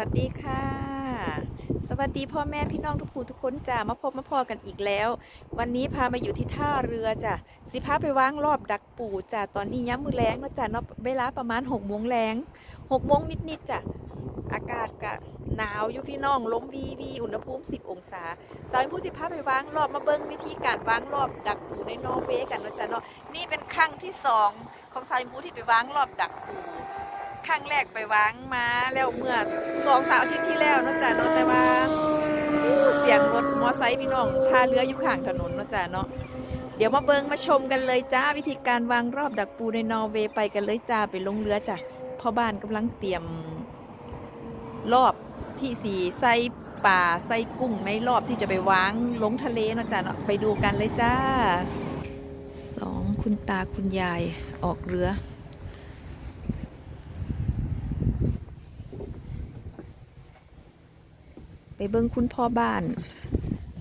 วัสดีค่ะ สวัสดีพ่อแม่พี่น้องทุกผู้ทุกคนจ้ามาพบมาพอกันอีกแล้ว วันนี้พามาอยู่ที่ท่าเรือจ้ะสิพาไปวางรอบดักปูจ้ะตอนนี้ย้ำมือแรงแล้วจ้ะเนาะเวลาประมาณหกโมงแรงหกโมงนิดๆจ้ะอากาศกะหนาวอยู่พี่น้องลมวีวีอุณหภูมิ10 องศาสาวผู้สิพาไปวางรอบมาเบิ้งวิธีการวางรอบดักปูในนอร์เวย์กันเนาะจ้ะเนาะนี่เป็นครั้งที่สองของสาวผู้ที่ไปวางรอบดักปู ครั้งแรกไปวางมาแล้วเมื่อสองสามอาทิตย์ที่แล้วนาะจ้ะเนาะแต่ว่าเสียงรถมอไซค์พี่น้องพาเรืออยู่ข้างถนนนาะจ้ะเนาะเดี๋ยวมาเบิงมาชมกันเลยจ้าวิธีการวางรอบดักปูในนอร์เวย์ไปกันเลยจ้าไปลงเรือจ้ะพ่อบ้านกำลังเตรียมรอบที่สีใส่ป่าใส่กุ้งในรอบที่จะไปวางลงทะเลนาะจ้ะเนาะไปดูกันเลยจ้าสองคุณตาคุณยายออกเรือ ไปเบิ้งคุณพ่อบ้าน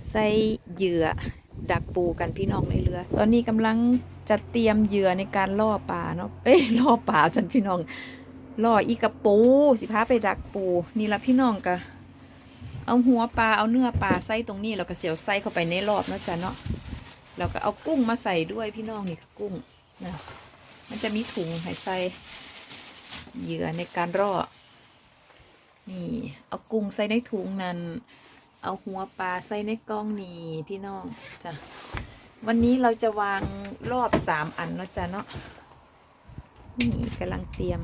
ใส่เหยื่อดักปูกันพี่น้องในเรือ ตอนนี้กำลังจะเตรียมเหยื่อในการล่อปลาเนาะ เอ้ยล่อปลาสันพี่น้อง ล่ออีกระปู สิพาไปดักปู นี่ละพี่น้องกะเอาหัวปลาเอาเนื้อปลาใส่ตรงนี้แล้วก็เสียวใส่เข้าไปในรอบเนาะจ้ะเนาะแล้วก็เอากุ้งมาใส่ด้วยพี่น้องนี่กุ้งนะมันจะมีถุงให้ใส่เหยื่อในการล่อ นี่ เอากุ้งใส่ในถุงนั้น เอาหัวปลาใส่ในกล้องนี่พี่น้องจ้ะวันนี้เราจะวางรอบสามอันเนาะจ้ะเนาะนี่กำลังเตรียม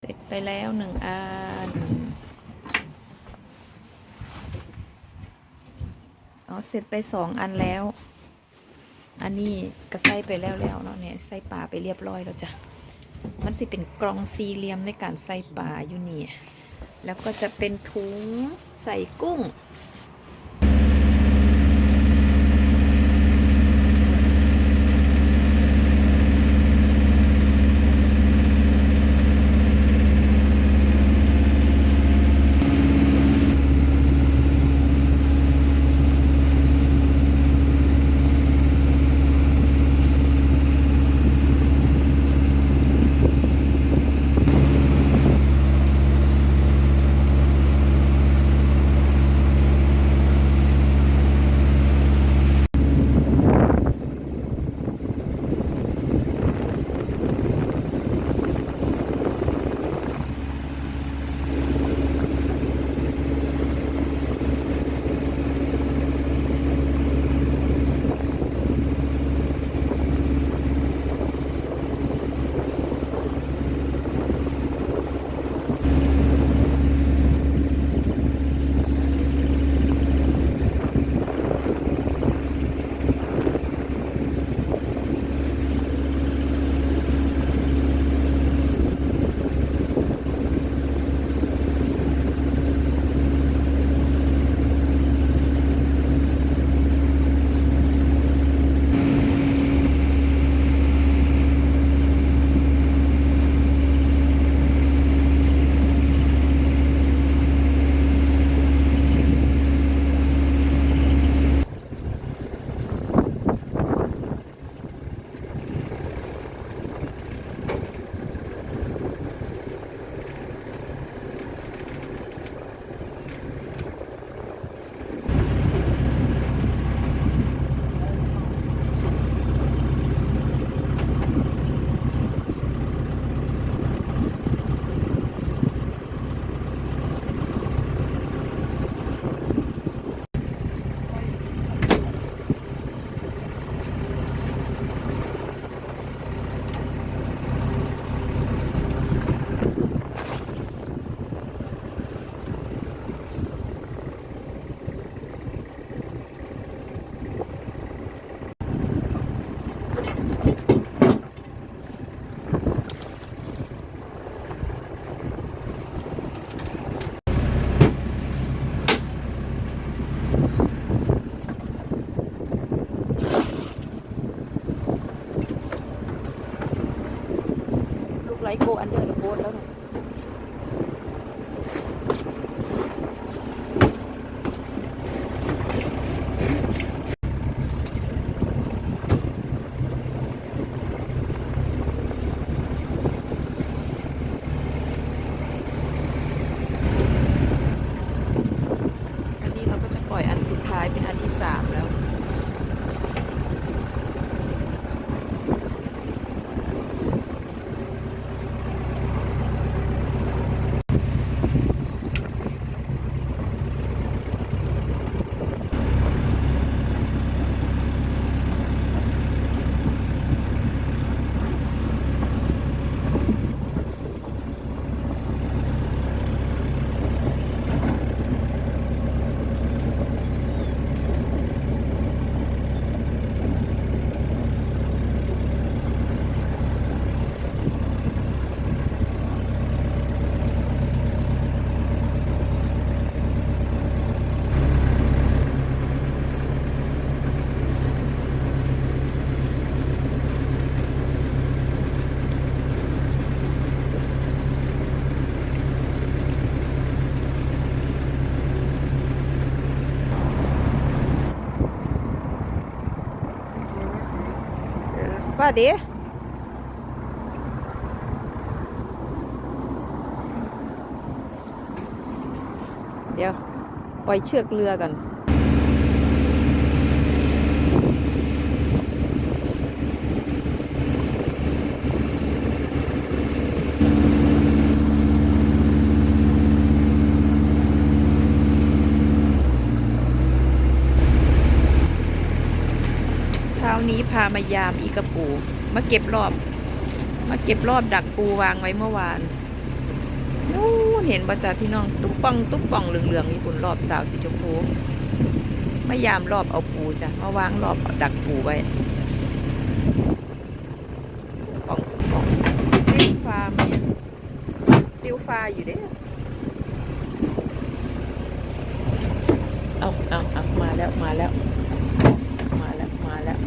เสร็จไปแล้วหนึ่งอันอ๋อเสร็จไปสองอันแล้ว อันนี้ก็ใส่ไปแล้วแล้วเนาะเนี่ยใส่ปลาไปเรียบร้อยแล้วจ้ะ มันสิเป็นกล่องสี่เหลี่ยมในการใส่ปลาอยู่นี่ แล้วก็จะเป็นถุงใส่กุ้ง โกอันเดอร์เดอะโบสแล้วนะเด้เดี๋ยวปล่อยเชือกเรือก่อน เช้านี้ พามายามอีกระปู มาเก็บรอบ มาเก็บรอบดักปูวางไว้เมื่อวานนู้นเห็นประจ่าพี่น้อง ตุ๊บป่อง ตุ๊บป่องเหลืองๆมีปุ่นรอบสาวสีชมพูมายามรอบเอาปูจ้ะมาวางรอบดักปูไว้ป่องตุ๊บป่องติวฟ้าเนี่ยติวฟาอยู่เด้เอาเอาเอามาแล้วมาแล้ว มาแล้ว มาแล้ว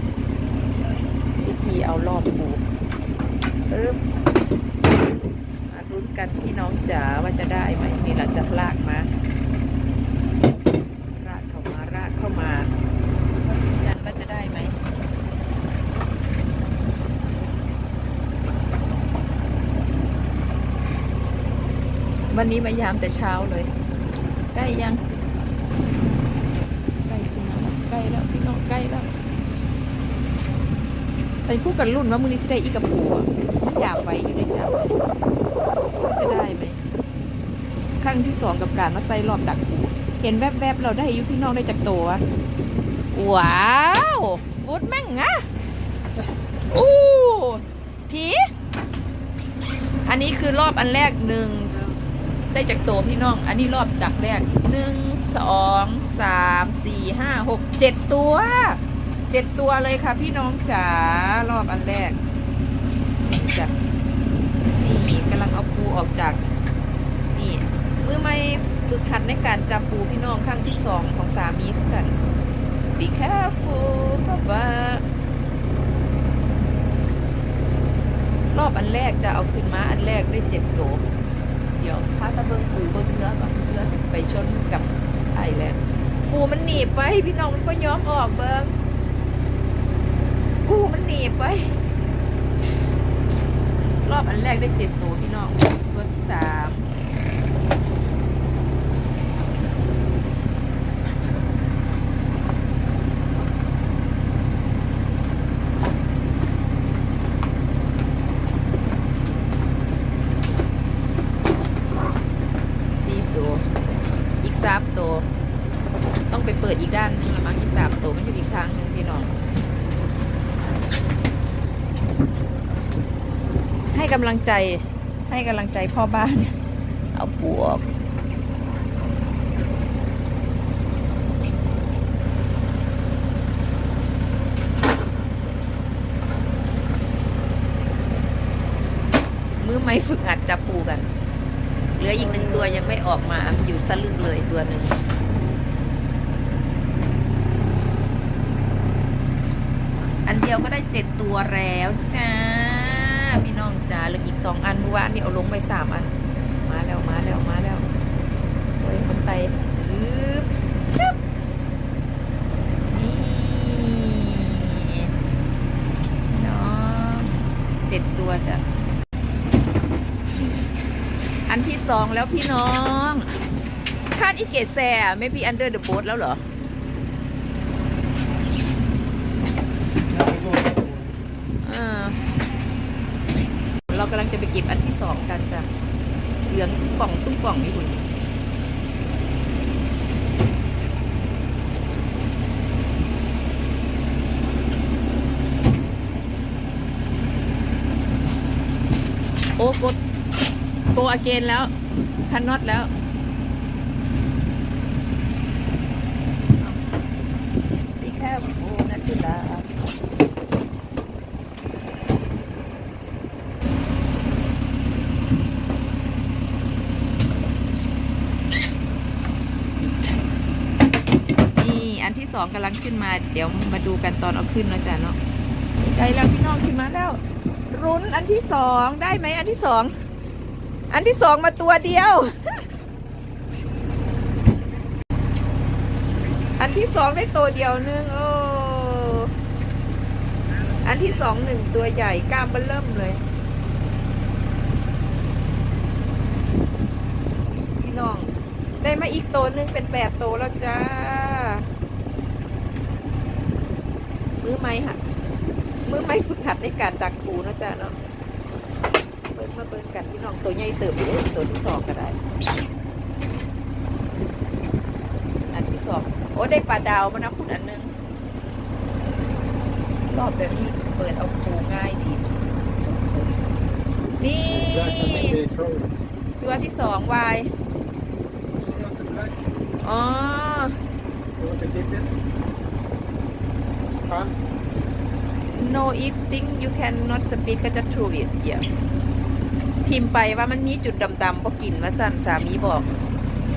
พิธีเอารอบ ปูเอ๊บมาลุ้นกันพี่น้องจ๋าว่าจะได้ไหมนี่เราจะลากมารากเข้ามารากเข้ามายันว่าจะได้ไหมวันนี้มายามแต่เช้าเลย ใกล้ยัง ใกล้แล้วใกล้แล้วพี่น้องใกล้แล้ว ใส่คู่กันรุ่นว่ามือนี้สิได้อีกกระปูอะอยากไว้อยู่ในใจว่าจะได้ไหมครั้งที่สองกับการมาใส่รอบดักปูเห็นแวบๆเราได้อยุพี่น้องได้จากตัวว้าวบุดแม่งอะอู้ทีอันนี้คือรอบอันแรกหนึ่งได้จากตัวพี่น้อง อันนี้รอบดักแรกหนึ่งสองสามสี่ห้าหกเจ็ดตัว เจ็ดตัวเลยค่ะ พี่น้องจ๋ารอบอันแรกจ้ะนี่กำลังเอาปูออกจาก นี่มือไม่ฝึกหัดในการจับปูพี่น้องครั้งที่สองของสามีคือกัน be careful ป๊าป๊ารอบอันแรกจะเอาขึ้นมาอันแรกได้เจ็ดตัว เดี๋ยวข้าตะเบิงปูเบิงเนื้อก่อนเพื่อไปชนกับไอแลนด์ปูมันหนีบไว้พี่น้องมันก็ย้อมออกเบิ้ง กูมันหนีบไปรอบอันแรกได้เจ็ดตัวพี่น้อง ตัวที่สามสี่ตัว อีกสามตัว ต้องไปเปิดอีกด้านหนึงละมั้งอีกสามตัวมันอยู่อีกทางหนึ่งพี่น้อง ให้กำลังใจให้กำลังใจพ่อบ้าน เอาปูออกมือไม้ฝึกหัดจับปูกัน เหลืออีกหนึ่งตัวยังไม่ออกมาอยู่สลึกเลยตัวหนึ่งอันเดียวก็ได้เจ็ดตัวแล้วจ้า จ้าเหลืออีกสองอันเมื่อวานนี่เอาลงไปสามอัน มาแล้วมาแล้วมาแล้วโอ้ยคนไตอึ๊บจึ๊บนี่พี่น้องเจ็ดตัวจ้ะอันที่สองแล้วพี่น้องคาดอีเกตแซ่ไม่พี่อันเดอร์เดอะโบ๊ทแล้วเหรอ เออเรากำลังจะไปเก็บอันที่สองกันจ้ะ เหลืองตุ้งป่องตุ้งป่องนี่คุณโอ้กดโกอาเกนแล้วคันน็อตแล้ว Be careful นะจุฬา นี่ อันที่สองกำลังขึ้นมา เดี๋ยวมาดูกันตอนเอาขึ้นเนาะจ้ะเนาะใกล้แล้วพี่น้องขึ้นมาแล้ว รุ้นอันที่สองได้ไหมอันที่สองอันที่สองมาตัวเดียว อันที่สองได้ตัวเดียวนึงโอ้อันที่สองหนึ่งตัวใหญ่กล้ามเบลเริ่มเลย พี่น้อง ได้มาอีกตัวนึงเป็นแปดตัวแล้วจ้า มือไม้ค่ะมือไม้ฝึกหัดในการดักปูนะจ๊ะเนาะเบิ่งมาเบิ่งกันพี่น้องตัวใหญ่เติบอยู่ตัวที่สองก็ได้ อันที่สองโอ้ได้ปลาดาวมานะคุณอันหนึงรอบแบบนี้เปิดเอาปูง่ายดีนี่ตัวที่สองวายอ๋อ You want to keep it? Huh? no if think you cannot speed ก็จะ true it เดี๋ยวพิมพ์ไปว่ามันมีจุดดำๆพอกินมาสั่นสามีบอก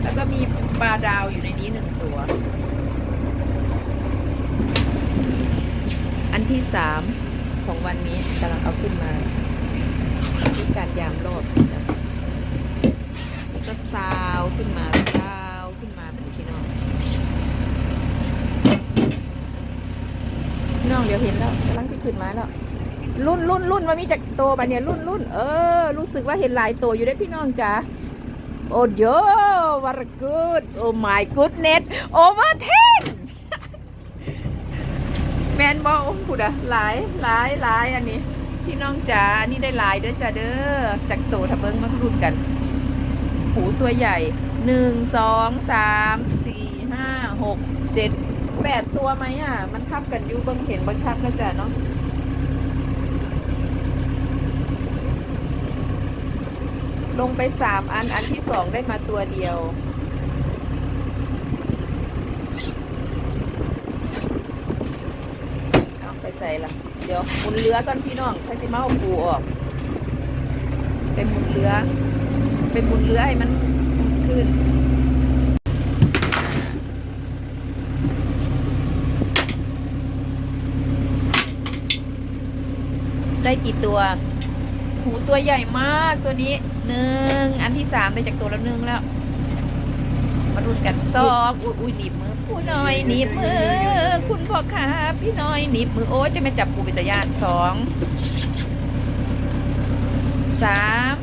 แล้วก็มีปลาดาวอยู่ในนี้หนึ่งตัว อันที่สามของวันนี้กำลังเอาขึ้นมาที่การยามรอบจ้ะแล้วก็ซาวขึ้นมาซาวขึ้นมาเป็นพี่น้องพี่ น้องเดี๋ยวเห็นแล้วกำลังที่ขึ้นมาแล้วรุ่นรุ่นรุ่นว่ามีจากโตวบะเนี่ยรุ่นรุ่นเออ รู้สึกว่าเห็นหลายตัวอยู่ได้พี่น้องจ๋าโอ้เยอะวารกูดโอ้ my goodness over ten แมนบอลพูดอะหลายหลายหลายอันนี้ พี่น้องจ๋านี่ได้หลายเด้อจ้าเด้อจากโตทะเบิงมารุ่นกันหูตัวใหญ่หนึ่งสองสามสี่ห้าหกเจ็ด แปดตัวไหมอะ มันทับกันอยู่เบิ้งเห็นบ่ชัดก็จ้ะเนาะลงไปสามอัน อันที่สองได้มาตัวเดียว เอาไปใส่ละเดี๋ยวมุนเรือก่อนพี่น้องใครสิมาเอาปูออก เป็นมุนเรือ เป็นมุนเรือให้มันขึ้น ได้กี่ตัว หูตัวใหญ่มากตัวนี้หนึ่งอันที่สามได้จากตัวละหนึ่งแล้ว มารุนกันสองอุ้ยอุ้ยหนีบมือผู้น้อยหนีบมือ คุณพ่อขาพี่น้อยหนีบมือโอ้จะไม่จับปูปิตยานสองสาม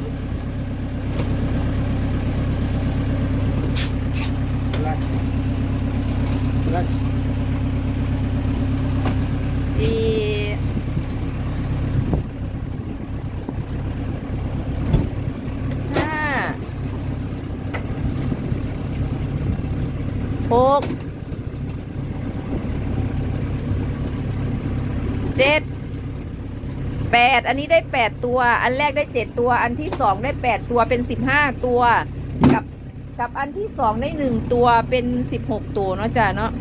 Black. Black. สี่ห้าห กเจ็ดแปดอันนี้ได้แปดตัว อันแรกได้เจ็ดตัว อันที่สองได้แปดตัวเป็นสิบห้าตัว กับกับอันที่สองได้หนึ่งตัวเป็นสิบหกตัวเนาะจ้ะเนาะ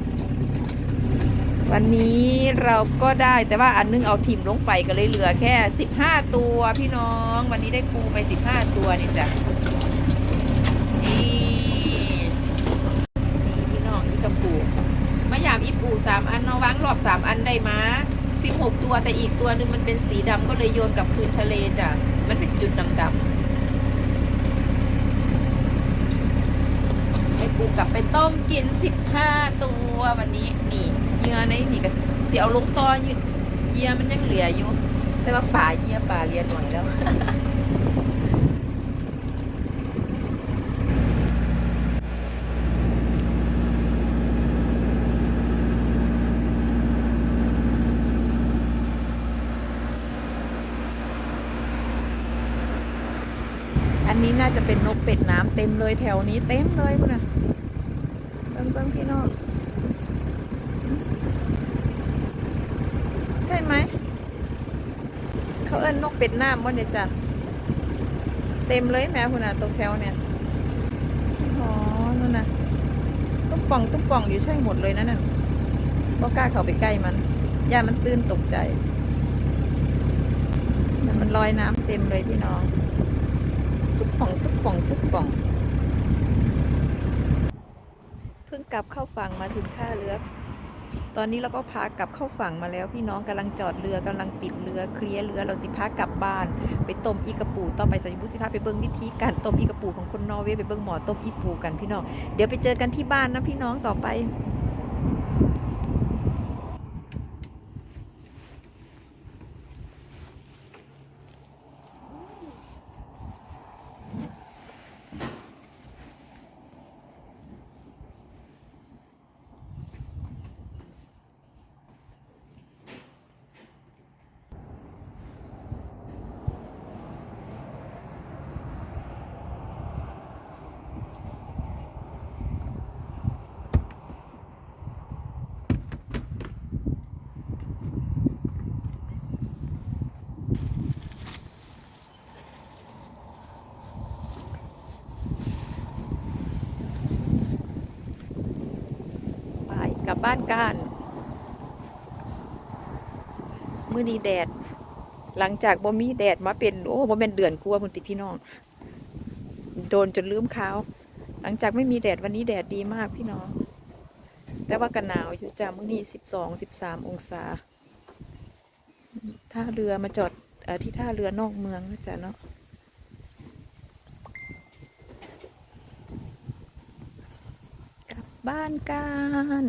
วันนี้เราก็ได้แต่ว่าอันนึงเอาทิมลงไปก็เลยเหลือแค่15ตัวพี่น้อง วันนี้ได้ปูไป15ตัวนี่จ้ะนี่นี่พี่น้องนี่กับปูมายามอีปูสามอันเนาะวางรอบสามอัน ได้มา16 ตัวแต่อีกตัวหนึ่งมันเป็นสีดำก็เลยโยนกลับคืนทะเลจ้ะ มันเป็นจุดดำๆให้ปูกลับไปต้มกิน 15 ตัววันนี้นี่เหยื่อในนี่ก็เสียวลงตออยู่เหยื่อมันยังเหลืออยู่ แต่ว่าป่าเหยื่อป่าเรียนหน่อยแล้ว อันนี้น่าจะเป็นนกเป็ดน้ำเต็มเลยแถวนี้เต็มเลยพุ่นนะเบิ้งเบิ้งพี่น้องใช่ไหม เขาเอิ้นนกเป็ดน้ำว่าเนี่ยจ้ะเต็มเลยแม่พุ่นนะตรงแถวเนี่ยอ๋อนู่นนะตุ๊บป่องตุ๊บป่องอยู่ใช่หมดเลยนั่นน่ะบ่กล้าเข้าไปใกล้มันย่ามันตื่นตกใจ มันลอยน้ำเต็มเลยพี่น้อง ป่องตุ๊บป่อง เพิ่งกลับเข้าฝั่งมาถึงท่าเรือ ตอนนี้เราก็พากลับเข้าฝั่งมาแล้วพี่น้องกำลังจอดเรือกำลังปิดเรือเคลียร์เรือเราสิพากลับบ้าน ไปต้มอีกระปูต่อไปสัญญบุสิพาไปเบิ้งวิธีการต้มอีกระปูของคนนอร์เวย์ไปเบิ้งหมอต้มอีปูกันพี่น้องเดี๋ยวไปเจอกันที่บ้านนะพี่น้องต่อไป กลับบ้านก้านมื้อนี้แดด หลังจากบ่มีแดดมาเป็นโอ้บ่แม่นเดือนกลัวาพุ่นติพี่น้อง โดนจนลืมขาว หลังจากไม่มีแดดวันนี้แดดดีมากพี่น้อง แต่ว่ากันหนาวอยู่จ้ามื้อนี้สิบสองสิบสามองศาท่าเรือมาจอดอที่ท่าเรือนอกเมืองนะจ๊ะเนาะ กลับ บ้านกัน